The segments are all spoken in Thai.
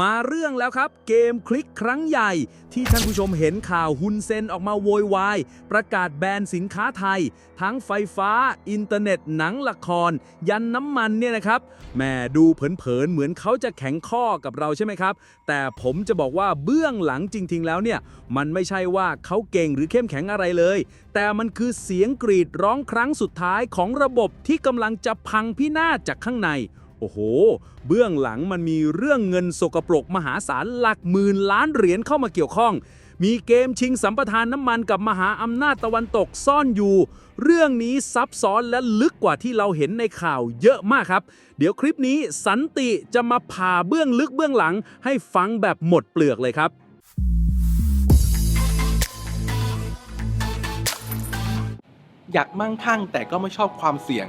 มาเรื่องแล้วครับ เกมคลิกครั้งใหญ่ ที่ท่านผู้ชมเห็นข่าวฮุนเซนออกมาโวยวาย ประกาศแบนสินค้าไทย ทั้งไฟฟ้า อินเทอร์เน็ตหนังละคร ยันน้ำมันเนี่ยนะครับแม่ดูเผินๆ เหมือนเขาจะแข็งข้อกับเราใช่ไหมครับ แต่ผมจะบอกว่าเบื้องหลังจริง ๆ แล้วเนี่ย มันไม่ใช่ว่าเขาเก่งหรือเข้มแข็งอะไรเลย แต่มันคือเสียงกรีดร้องครั้งสุดท้ายของระบบที่กำลังจะพังพินาศจากข้างใน โอ้โห เบื้องหลังมันมีเรื่องเงินสกปรกมหาศาลหลักหมื่นล้านเหรียญเข้ามาเกี่ยวข้อง มีเกมชิงสัมปทานน้ำมันกับมหาอำนาจตะวันตกซ่อนอยู่ เรื่องนี้ซับซ้อนและลึกกว่าที่เราเห็นในข่าวเยอะมากครับ เดี๋ยวคลิปนี้สันติจะมาผ่าเบื้องลึกเบื้องหลัง ให้ฟังแบบหมดเปลือกเลยครับอยากมั่งคั่งแต่ก็ไม่ชอบความเสี่ยง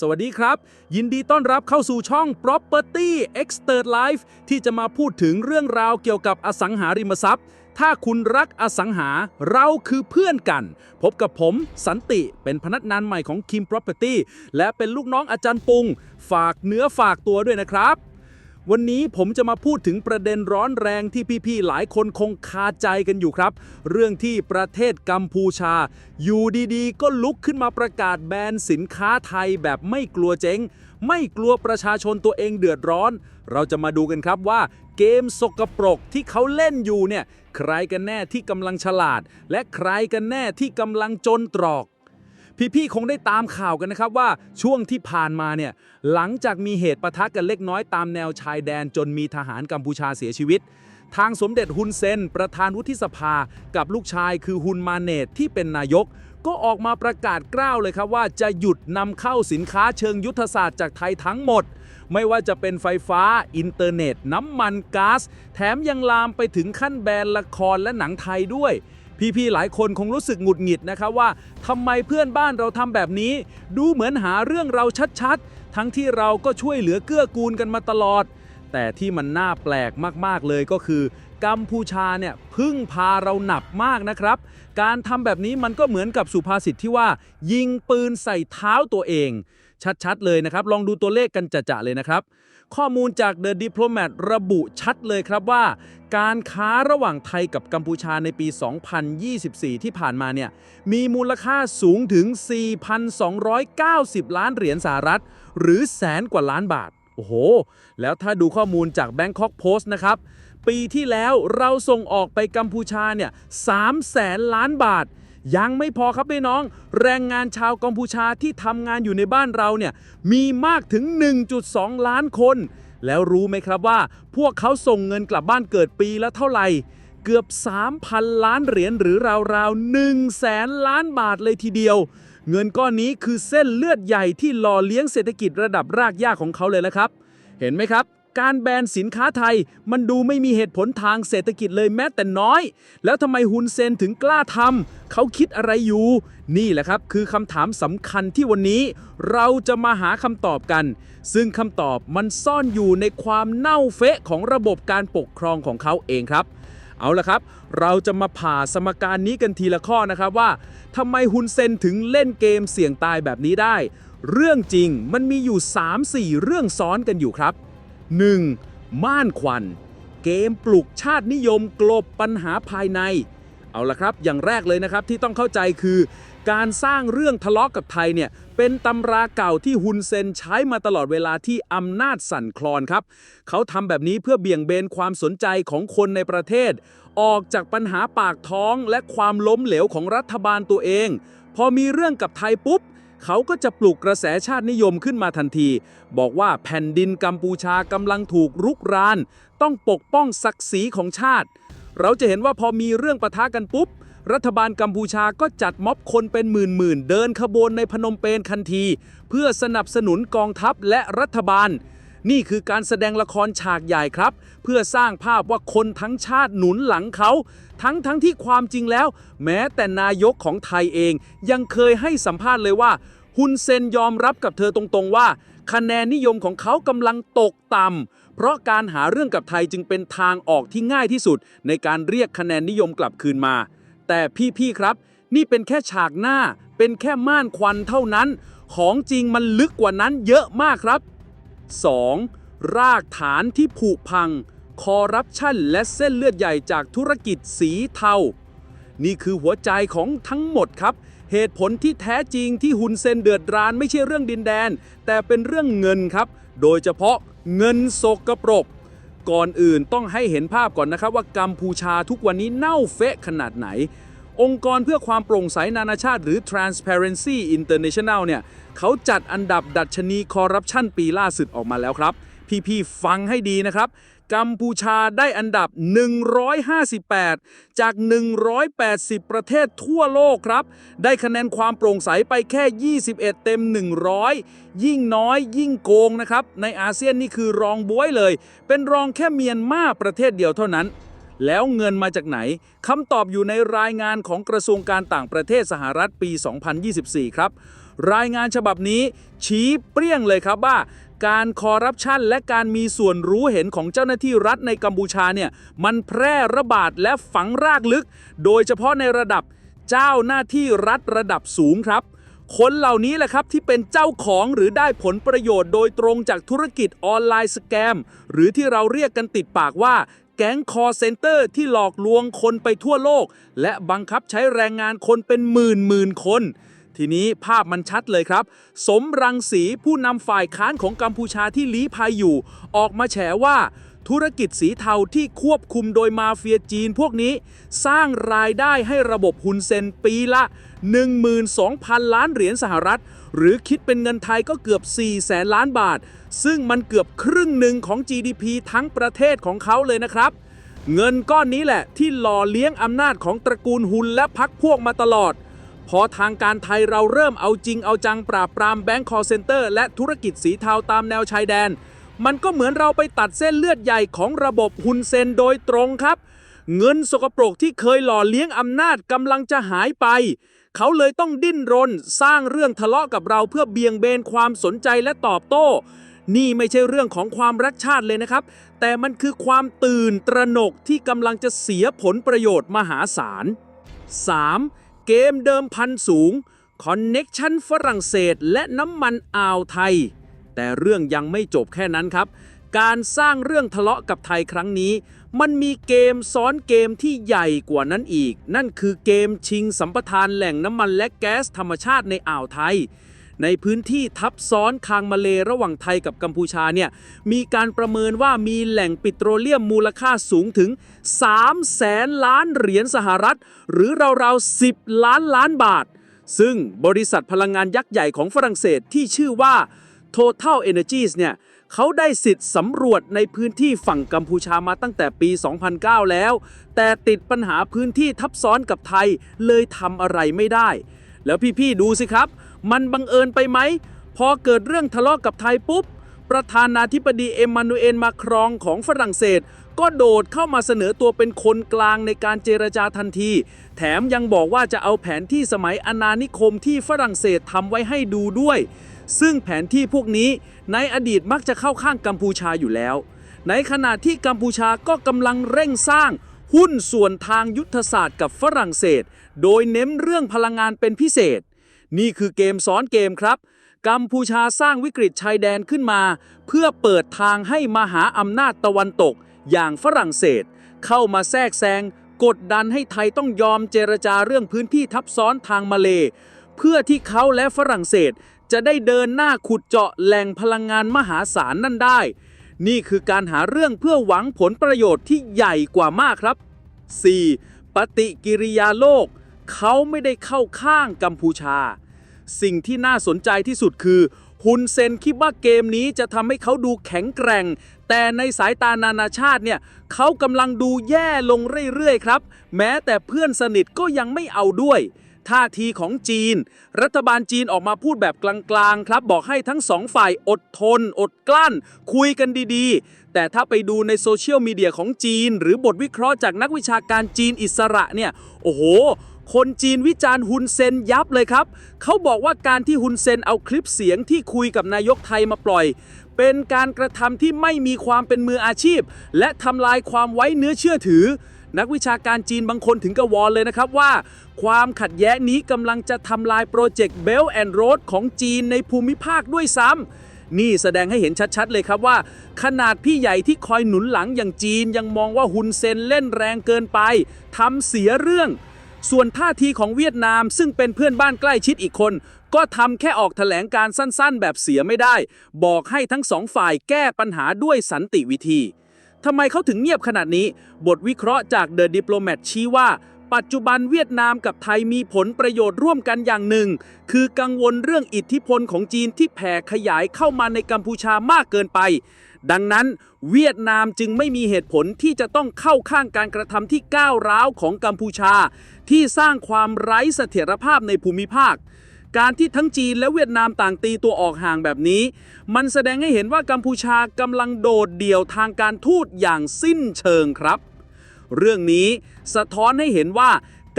สวัสดีครับ ยินดีต้อนรับเข้าสู่ช่อง Property Expert Life ที่จะมาพูดถึงเรื่องราวเกี่ยวกับอสังหาริมทรัพย์ ถ้าคุณรักอสังหาเราคือเพื่อนกัน พบกับผมสันติเป็นพนักงานใหม่ของ Kim Property และเป็นลูกน้องอาจารย์ปุง ฝากเนื้อฝากตัวด้วยนะครับ วันนี้ผมจะมาพูดถึงประเด็นร้อนแรงที่พี่ๆ หลายคนคงคาใจกันอยู่ครับ เรื่องที่ประเทศกัมพูชา อยู่ดีๆ ก็ลุกขึ้นมาประกาศแบนสินค้าไทยแบบไม่กลัวเจ๊ง ไม่กลัวประชาชนตัวเองเดือดร้อน เราจะมาดูกันครับว่าเกมสกปรกที่เขาเล่นอยู่เนี่ย ใครกันแน่ที่กำลังฉลาด และใครกันแน่ที่กำลังจนตรอก พี่ๆคงได้ตามข่าวกันนะครับว่าช่วงที่ผ่านมาเนี่ยหลังจากมีเหตุประทะกันเล็กน้อยตามแนวชายแดนจนมีทหารกัมพูชาเสียชีวิต ทางสมเด็จฮุนเซน ประธานวุฒิสภา กับลูกชายคือฮุนมาเนตที่เป็นนายก ก็ออกมาประกาศกล้าวเลยครับว่าจะหยุดนำเข้าสินค้าเชิงยุทธศาสตร์จากไทยทั้งหมดไม่ว่าจะเป็นไฟฟ้า อินเทอร์เน็ต น้ำมันก๊าซแถมยังลามไปถึงขั้นแบนละครและหนังไทยด้วย พี่ๆหลายคนคงรู้สึกหงุดหงิดนะครับว่าทำไมเพื่อนบ้านเราทำแบบนี้ ดูเหมือนหาเรื่องเราชัดๆ ทั้งที่เราก็ช่วยเหลือเกื้อกูลกันมาตลอด แต่ที่มันน่าแปลกมากๆเลยก็คือกัมพูชาเนี่ยพึ่งพาเราหนักมากนะครับ การทำแบบนี้มันก็เหมือนกับสุภาษิตที่ว่า ยิงปืนใส่เท้าตัวเอง ชัดๆ เลยนะครับ ลองดูตัวเลขกันจะๆเลยนะครับ ข้อมูลจาก The Diplomat ระบุชัดเลยครับว่า การค้าระหว่างไทยกับกัมพูชาในปี 2024 ที่ผ่านมาเนี่ยมีมูลค่าสูงถึง 4,290 ล้านเหรียญสหรัฐ หรือแสนกว่าล้านบาท โอ้โห แล้วถ้าดูข้อมูลจาก Bangkok Post นะครับปีที่แล้วเราส่งออกไปกัมพูชาเนี่ย3แสนล้านบาท ยังไม่พอครับพี่น้อง แรงงานชาวกัมพูชาที่ทำงานอยู่ในบ้านเราเนี่ยมีมากถึง 1.2 ล้านคน แล้วรู้ไหมครับว่า พวกเขาส่งเงินกลับบ้านเกิดปีละเท่าไหร่เกือบ 3,000 ล้านเหรียญหรือราวๆ1แสนล้านบาทเลยทีเดียว เงินก้อนนี้คือเส้นเลือดใหญ่ที่หล่อเลี้ยงเศรษฐกิจระดับรากหญ้าของเขาเลยละครับ เห็นไหมครับ การแบนสินค้าไทย มันดูไม่มีเหตุผลทางเศรษฐกิจเลยแม้แต่น้อย แล้วทำไมฮุนเซนถึงกล้าทำเขาคิดอะไรอยู่ นี่แหละครับคือคำถามสำคัญที่วันนี้ เราจะมาหาคำตอบกัน ซึ่งคำตอบมันซ่อนอยู่ในความเน่าเฟะของระบบการปกครองของเขาเองครับเอาละครับ เราจะมาผ่าสมการนี้กันทีละข้อนะครับว่าทำไมฮุนเซนถึงเล่นเกมเสี่ยงตายแบบนี้ได้ เรื่องจริงมันมีอยู่ 3-4 เรื่องซ้อนกันอยู่ครับ 1. ม่านควัน เกมปลุกชาตินิยมกลบปัญหาภายใน เอาละครับ อย่างแรกเลยนะครับที่ต้องเข้าใจคือ การสร้างเรื่องทะเลาะกับไทยเนี่ย เป็นตำราเก่าที่ฮุนเซนใช้มาตลอดเวลาที่อำนาจสั่นคลอนครับ เขาทำแบบนี้เพื่อเบี่ยงเบนความสนใจของคนในประเทศ ออกจากปัญหาปากท้องและความล้มเหลวของรัฐบาลตัวเอง พอมีเรื่องกับไทยปุ๊บ เขาก็จะปลุกกระแสชาตินิยมขึ้นมาทันที บอกว่าแผ่นดินกัมพูชากำลังถูกรุกราน ต้องปกป้องศักดิ์ศรีของชาติ เราจะเห็นว่าพอมีเรื่องปะทะกันปุ๊บ รัฐบาลกัมพูชาก็จัดม็อบคนเป็นหมื่นๆเดินขบวนในพนมเปญคันที เพื่อสนับสนุนกองทัพและรัฐบาล นี่คือการแสดงละครฉากใหญ่ครับ เพื่อสร้างภาพว่าคนทั้งชาติหนุนหลังเขาทั้งทั้งที่ความจริงแล้ว แม้แต่นายกของไทยเองยังเคยให้สัมภาษณ์เลยว่า ฮุนเซนยอมรับกับเธอตรงๆว่า คะแนนนิยมของเขากำลังตกต่ำเพราะการหาเรื่องกับไทยจึงเป็นทางออกที่ง่ายที่สุด ในการเรียกคะแนนนิยมกลับคืนมา แต่พี่ๆครับ นี่เป็นแค่ฉากหน้า เป็นแค่ม่านควันเท่านั้น ของจริงมันลึกกว่านั้นเยอะมากครับ 2. รากฐานที่ผุพัง คอร์รัปชันและเส้นเลือดใหญ่จากธุรกิจสีเทา นี่คือหัวใจของทั้งหมดครับ เหตุผลที่แท้จริงที่ฮุนเซนเดือดร้านไม่ใช่เรื่องดินแดน แต่เป็นเรื่องเงินครับ โดยเฉพาะเงินสกปรก ก่อนอื่นต้องให้เห็นภาพก่อนนะครับ ว่ากัมพูชาทุกวันนี้เน่าเฟะขนาดไหน องค์กรเพื่อความโปร่งใสนานาชาติหรือ Transparency International เนี่ยเขาจัดอันดับดัชนีคอร์รัปชันปีล่าสุดออกมาแล้วครับ พี่ๆฟังให้ดีนะครับ กัมพูชาได้อันดับ 158 จาก 180 ประเทศทั่วโลกครับ ได้คะแนนความโปร่งใสไปแค่ 21 เต็ม 100 ยิ่งน้อยยิ่งโกงนะครับ ในอาเซียนนี่คือรองบวยเลย เป็นรองแค่เมียนมาประเทศเดียวเท่านั้นแล้วเงินมาจากไหนคำตอบอยู่ในรายงานของกระทรวงการต่างประเทศสหรัฐปี 2024 ครับ รายงานฉบับนี้ชี้เปรี้ยงเลยครับว่า การคอร์รัปชันและการมีส่วนรู้เห็นของเจ้าหน้าที่รัฐในกัมพูชาเนี่ยมันแพร่ระบาดและฝังรากลึก โดยเฉพาะในระดับเจ้าหน้าที่รัฐระดับสูงครับ คนเหล่านี้แหละครับที่เป็นเจ้าของหรือได้ผลประโยชน์โดยตรงจากธุรกิจออนไลน์สแกม หรือที่เราเรียกกันติดปากว่าแก๊งคอร์เซนเตอร์ที่หลอกลวงคนไปทั่วโลก และบังคับใช้แรงงานคนเป็นหมื่นหมื่นคน ทีนี้ภาพมันชัดเลยครับ สมรังสีผู้นำฝ่ายค้านของกัมพูชาที่ลี้ภัยอยู่ ออกมาแฉว่าธุรกิจสีเทาที่ควบคุมโดยมาเฟียจีนพวกนี้ สร้างรายได้ให้ระบบฮุนเซนปีละ 12,000 ล้านเหรียญสหรัฐ หรือคิดเป็นเงินไทยก็เกือบ 4 แสนล้านบาท ซึ่งมันเกือบครึ่งหนึ่งของ GDP ทั้งประเทศของเขาเลยนะครับ เงินก้อนนี้แหละที่หล่อเลี้ยงอำนาจของตระกูลฮุนและพักพวกมาตลอด พอทางการไทยเราเริ่มเอาจริงเอาจังปราบปรามแบงก์คอร์เซนเตอร์และธุรกิจสีเทาตามแนวชายแดน มันก็เหมือนเราไปตัดเส้นเลือดใหญ่ของระบบฮุนเซนโดยตรงครับ เงินสกปรกที่เคยหล่อเลี้ยงอำนาจกำลังจะหายไป เขาเลยต้องดิ้นรน สร้างเรื่องทะเลาะกับเราเพื่อเบี่ยงเบนความสนใจและตอบโต้ นี่ไม่ใช่เรื่องของความรักชาติเลยนะครับ แต่มันคือความตื่นตระหนกที่กำลังจะเสียผลประโยชน์มหาศาล 3. เกมเดิมพันสูง คอนเน็กชันฝรั่งเศสและน้ำมันอ่าวไทย แต่เรื่องยังไม่จบแค่นั้นครับ การสร้างเรื่องทะเลาะกับไทยครั้งนี้ มันมีเกมซ้อนเกมที่ใหญ่กว่านั้นอีก นั่นคือเกมชิงสัมปทานแหล่งน้ำมันและแก๊สธรรมชาติในอ่าวไทย ในพื้นที่ทับซ้อนคางมาเลระหว่างไทยกับกัมพูชาเนี่ยมีการประเมินว่ามีแหล่งปิโตรเลียมมูลค่าสูงถึง3แสนล้านเหรียญสหรัฐ หรือราวๆ 10 ล้านล้านบาท ซึ่งบริษัทพลังงานยักษ์ใหญ่ของฝรั่งเศสที่ชื่อว่า Total Energies เนี่ยเขาได้สิทธิ์สำรวจในพื้นที่ฝั่งกัมพูชามาตั้งแต่ปี 2009 แล้ว แต่ติดปัญหาพื้นที่ทับซ้อนกับไทยเลยทำอะไรไม่ได้ แล้วพี่ ๆ ดูสิครับ มันบังเอิญไปไหม พอเกิดเรื่องทะเลาะกับไทยปุ๊บ ประธานาธิบดีเอ็มมานูเอลมาครองของฝรั่งเศส ก็โดดเข้ามาเสนอตัวเป็นคนกลางในการเจรจาทันที แถมยังบอกว่าจะเอาแผนที่สมัยอาณานิคมที่ฝรั่งเศสทำไว้ให้ดูด้วย ซึ่งแผนที่พวกนี้ในอดีตมักจะเข้าข้างกัมพูชาอยู่แล้ว ในขณะที่กัมพูชาก็กำลังเร่งสร้างหุ้นส่วนทางยุทธศาสตร์กับฝรั่งเศส โดยเน้นเรื่องพลังงานเป็นพิเศษ นี่คือเกมซ้อนเกมครับ กัมพูชาสร้างวิกฤตชายแดนขึ้นมา เพื่อเปิดทางให้มหาอำนาจตะวันตก อย่างฝรั่งเศส เข้ามาแทรกแซงกดดันให้ไทยต้องยอมเจรจาเรื่องพื้นที่ทับซ้อนทางมาเล เพื่อที่เขาและฝรั่งเศส จะได้เดินหน้าขุดเจาะแหล่งพลังงานมหาศาลนั่นได้ นี่คือการหาเรื่องเพื่อหวังผลประโยชน์ที่ใหญ่กว่ามากครับ 4. ปฏิกิริยาโลก เขาไม่ได้เข้าข้างกัมพูชา สิ่งที่น่าสนใจที่สุดคือฮุนเซนคิดว่าเกมนี้จะทำให้เขาดูแข็งแกร่ง แต่ในสายตานานาชาติเนี่ยเขากำลังดูแย่ลงเรื่อยๆครับ แม้แต่เพื่อนสนิทก็ยังไม่เอาด้วย ท่าทีของจีน รัฐบาลจีนออกมาพูดแบบกลางๆ ครับ บอกให้ทั้งสองฝ่ายอดทน อดกลั้น คุยกันดีๆ แต่ถ้าไปดูในโซเชียลมีเดียของจีน หรือบทวิเคราะห์จากนักวิชาการจีนอิสระเนี่ย โอ้โห คนจีนวิจารณ์ฮุนเซนยับเลยครับ เขาบอกว่าการที่ฮุนเซนเอาคลิปเสียงที่คุยกับนายกไทยมาปล่อย เป็นการกระทำที่ไม่มีความเป็นมืออาชีพ และทำลายความไว้เนื้อเชื่อถือ นักวิชาการจีนบางคนถึงกับวอนเลยนะครับว่า ความขัดแย้งนี้กำลังจะทำลายโปรเจกต์ Belt and Road ของจีนในภูมิภาคด้วยซ้ำนี่แสดงให้เห็นชัด ๆ เลยครับว่า ขนาดพี่ใหญ่ที่คอยหนุนหลังอย่างจีนยังมองว่าฮุนเซนเล่นแรงเกินไปทำเสียเรื่อง ส่วนท่าทีของเวียดนามซึ่งเป็นเพื่อนบ้านใกล้ชิดอีกคน ก็ทำแค่ออกแถลงการสั้นๆ แบบเสียไม่ได้ บอกให้ทั้งสองฝ่ายแก้ปัญหาด้วยสันติวิธีทำไมเขาถึงเงียบขนาดนี้ บทวิเคราะห์จาก The Diplomat ชี้ว่า ปัจจุบันเวียดนามกับไทยมีผลประโยชน์ร่วมกันอย่างหนึ่ง คือกังวลเรื่องอิทธิพลของจีนที่แผ่ขยายเข้ามาในกัมพูชามากเกินไป ดังนั้น เวียดนามจึงไม่มีเหตุผลที่จะต้องเข้าข้างการกระทำที่ก้าวร้าวของกัมพูชา ที่สร้างความไร้เสถียรภาพในภูมิภาค การที่ทั้งจีนและเวียดนามต่างตีตัวออกห่างแบบนี้ มันแสดงให้เห็นว่ากัมพูชากำลังโดดเดี่ยวทางการทูตอย่างสิ้นเชิงครับ เรื่องนี้สะท้อนให้เห็นว่า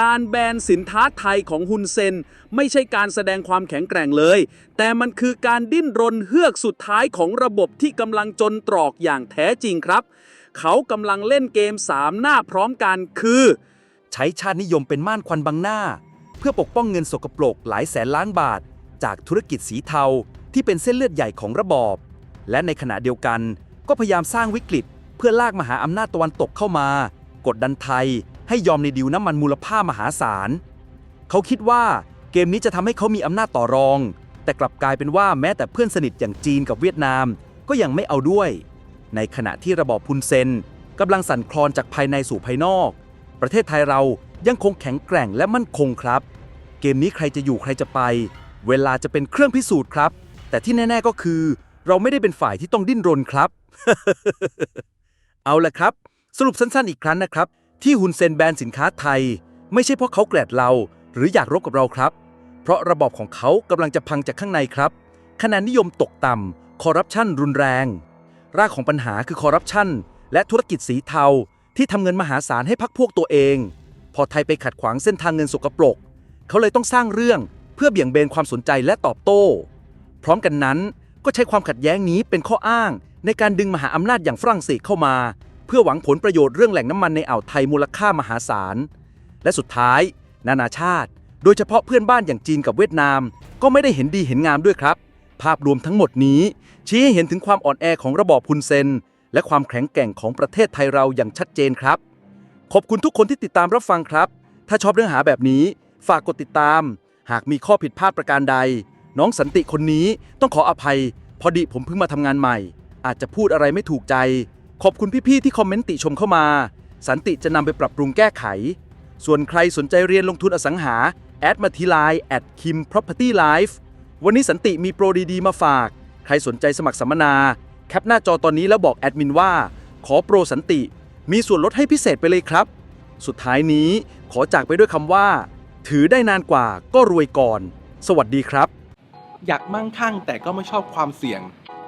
การแบนสินค้าไทยของฮุนเซน ไม่ใช่การแสดงความแข็งแกร่งเลย แต่มันคือการดิ้นรนเฮือกสุดท้ายของระบบที่กำลังจนตรอกอย่างแท้จริงครับ เขากำลังเล่นเกมสามหน้าพร้อมกันคือ ใช้ชาตินิยมเป็นม่านควันบังหน้า เพื่อปกป้องเงินสกปรกหลายแสนล้านบาท จากธุรกิจสีเทาที่เป็นเส้นเลือดใหญ่ของระบอบ และในขณะเดียวกัน ก็พยายามสร้างวิกฤต เพื่อลากมหาอำนาจตะวันตกเข้ามา กดดันไทย ให้ยอมในดิวน้ำมันมูลค่ามหาศาล เขาคิดว่าเกมนี้จะทำให้เขามีอำนาจต่อรอง แต่กลับกลายเป็นว่าแม้แต่เพื่อนสนิทอย่างจีนกับเวียดนาม ก็ยังไม่เอาด้วย ในขณะที่ระบอบพุนเซนกำลังสั่นคลอนจากภายในสู่ภายนอก ประเทศไทยเรายังคงแข็งแกร่งและมั่นคงครับ เกมนี้ใครจะอยู่ใครจะไป เวลาจะเป็นเครื่องพิสูจน์ครับ แต่ที่แน่ ๆก็คือ เราไม่ได้เป็นฝ่ายที่ต้องดิ้นรนครับ เอาละครับ สรุปสั้นๆอีกครั้งนะครับ ที่ฮุนเซนแบนสินค้าไทย ไม่ใช่เพราะเขาแกลดเรา หรืออยากรบกับเราครับ เพราะระบอบของเขากำลังจะพังจากข้างในครับคะแนนนิยมตกต่ำคอร์รัปชันรุนแรง รากของปัญหาคือคอร์รัปชันและธุรกิจสีเทา ที่ทำเงินมหาศาลให้พักพวกตัวเอง พอไทยไปขัดขวางเส้นทางเงินสกปรก เขาเลยต้องสร้างเรื่องเพื่อเบี่ยงเบนความสนใจและตอบโต้ พร้อมกันนั้นก็ใช้ความขัดแย้งนี้เป็นข้ออ้าง ในการดึงมหาอำนาจอย่างฝรั่งเศสเข้ามา เพื่อหวังผลประโยชน์เรื่องแหล่งน้ำมันในอ่าวไทยมูลค่ามหาศาล และสุดท้าย นานาชาติ โดยเฉพาะเพื่อนบ้านอย่างจีนกับเวียดนาม ก็ไม่ได้เห็นดีเห็นงามด้วยครับ ภาพรวมทั้งหมดนี้ ชี้ให้เห็นถึงความอ่อนแอของระบอบพุนเซน และความแข็งแกร่งของประเทศไทยเราอย่างชัดเจนครับ ขอบคุณทุกคนที่ติดตามรับฟังครับ ถ้าชอบเนื้อหาแบบนี้ ฝากกดติดตาม หากมีข้อผิดพลาดประการใด น้องสันติคนนี้ต้องขออภัย พอดีผมเพิ่งมาทำงานใหม่ อาจจะพูดอะไรไม่ถูกใจ ขอบคุณพี่ๆที่คอมเมนต์ติชมเข้ามา สันติจะนำไปปรับปรุงแก้ไข ส่วนใครสนใจเรียนลงทุนอสังหาแอดมาทีไลน์ at kim property life วันนี้สันติมีโปรดีๆ มาฝาก ใครสนใจสมัครสัมมนา แคปหน้าจอตอนนี้แล้วบอกแอดมินว่า ขอโปรสันติ มีส่วนลดให้พิเศษไปเลยครับ สุดท้ายนี้ขอจากไปด้วยคำว่า ถือได้นานกว่าก็รวยก่อน สวัสดีครับ อยากมั่งคั่งแต่ก็ไม่ชอบความเสี่ยง